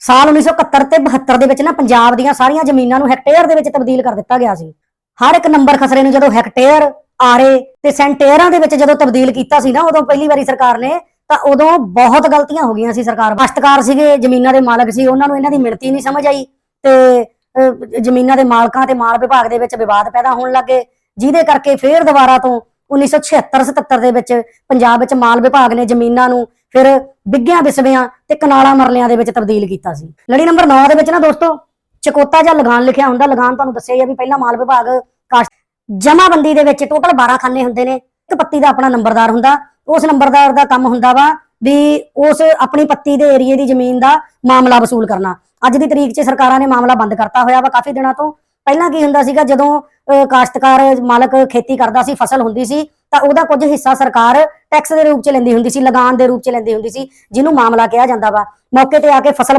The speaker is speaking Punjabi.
ਸਾਲ 1971 ਤੇ 72 ਦੇ ਵਿੱਚ ਨਾ ਪੰਜਾਬ ਦੀਆਂ ਸਾਰੀਆਂ ਜ਼ਮੀਨਾਂ ਨੂੰ ਹੈਕਟੇਅਰ ਦੇ ਵਿੱਚ ਤਬਦੀਲ ਕਰ ਦਿੱਤਾ ਗਿਆ ਸੀ। ਹਰ ਇੱਕ ਨੰਬਰ ਖਸਰੇ ਨੂੰ ਜਦੋਂ ਹੈਕਟੇਅਰ ਆਰੇ ਤੇ ਸੈਂਟੇਅਰਾਂ ਦੇ ਵਿੱਚ ਜਦੋਂ ਤਬਦੀਲ ਕੀਤਾ ਸੀ ਨਾ, ਉਦੋਂ ਪਹਿਲੀ ਵਾਰੀ ਸਰਕਾਰ ਨੇ, ਤਾਂ ਉਦੋਂ ਬਹੁਤ ਗਲਤੀਆਂ ਹੋ ਗਈਆਂ ਸੀ ਸਰਕਾਰ। ਕਾਸ਼ਤਕਾਰ ਸੀਗੇ, ਜ਼ਮੀਨਾਂ ਦੇ ਮਾਲਕ ਸੀ, ਉਹਨਾਂ ਨੂੰ ਇਹਨਾਂ ਦੀ ਮਿਣਤੀ ਨਹੀਂ ਸਮਝ ਆਈ ਤੇ ਜ਼ਮੀਨਾਂ ਦੇ ਮਾਲਕਾਂ ਤੇ ਮਾਲ ਵਿਭਾਗ ਦੇ ਵਿੱਚ ਵਿਵਾਦ ਪੈਦਾ ਹੋਣ ਲੱਗੇ ਜਿਹਦੇ ਕਰਕੇ ਫੇਰ ਦੁਬਾਰਾ ਤੋਂ 1976-77 ਦੇ ਵਿੱਚ ਪੰਜਾਬ ਵਿੱਚ ਮਾਲ ਵਿਭਾਗ ਨੇ ਜ਼ਮੀਨਾਂ ਨੂੰ ਫਿਰ ਬਿੱਗਿਆਂ ਵਿਸਵਿਆਂ ਤੇ ਕਨਾਲਾਂ ਮਰਲਿਆਂ ਦੇ ਵਿੱਚ ਤਬਦੀਲ ਕੀਤਾ ਸੀ। ਲੜੀ ਨੰਬਰ 9 ਦੇ ਵਿੱਚ ਨਾ ਦੋਸਤੋ, ਚਕੋਤਾ ਜਾਂ ਲਗਾਨ ਲਿਖਿਆ ਹੁੰਦਾ। ਲਗਾਨ ਤੁਹਾਨੂੰ ਦੱਸਿਆ ਹੀ ਆ ਵੀ ਪਹਿਲਾਂ ਮਾਲ ਵਿਭਾਗ ਕਾਸ਼ ਜਮਾਬੰਦੀ ਦੇ ਵਿੱਚ ਟੋਟਲ 12 ਖਾਨੇ ਹੁੰਦੇ ਨੇ। ਇੱਕ ਪੱਤੀ ਦਾ ਆਪਣਾ ਨੰਬਰਦਾਰ ਹੁੰਦਾ। ਉਸ ਨੰਬਰਦਾਰ ਦਾ ਕੰਮ ਹੁੰਦਾ ਵਾ ਵੀ ਉਸ ਆਪਣੀ ਪੱਤੀ ਦੇ ਏਰੀਏ ਦੀ ਜ਼ਮੀਨ ਦਾ ਮਾਮਲਾ ਵਸੂਲ ਕਰਨਾ। ਅੱਜ ਦੀ ਤਰੀਕ 'ਚ ਸਰਕਾਰਾਂ ਨੇ ਮਾਮਲਾ ਬੰਦ ਕਰਤਾ ਹੋਇਆ ਵਾ ਕਾਫੀ ਦਿਨਾਂ ਤੋਂ। ਪਹਿਲਾਂ ਕੀ ਹੁੰਦਾ ਸੀਗਾ ਜਦੋਂ ਅਹ, ਕਾਸ਼ਤਕਾਰ ਮਾਲਕ ਖੇਤੀ ਕਰਦਾ ਸੀ ਫਸਲ ਹੁੰਦੀ ਸੀ ਤਾਂ ਉਹਦਾ ਕੁਝ ਹਿੱਸਾ ਸਰਕਾਰ ਟੈਕਸ ਦੇ ਰੂਪ 'ਚ ਲੈਂਦੀ ਹੁੰਦੀ ਸੀ ਲਗਾਨ ਦੇ ਰੂਪ 'ਚ ਲੈਂਦੀ ਹੁੰਦੀ ਸੀ ਜਿਹਨੂੰ ਮਾਮਲਾ ਕਿਹਾ ਜਾਂਦਾ ਵਾ। ਮੌਕੇ ਤੇ ਆ ਕੇ ਫਸਲ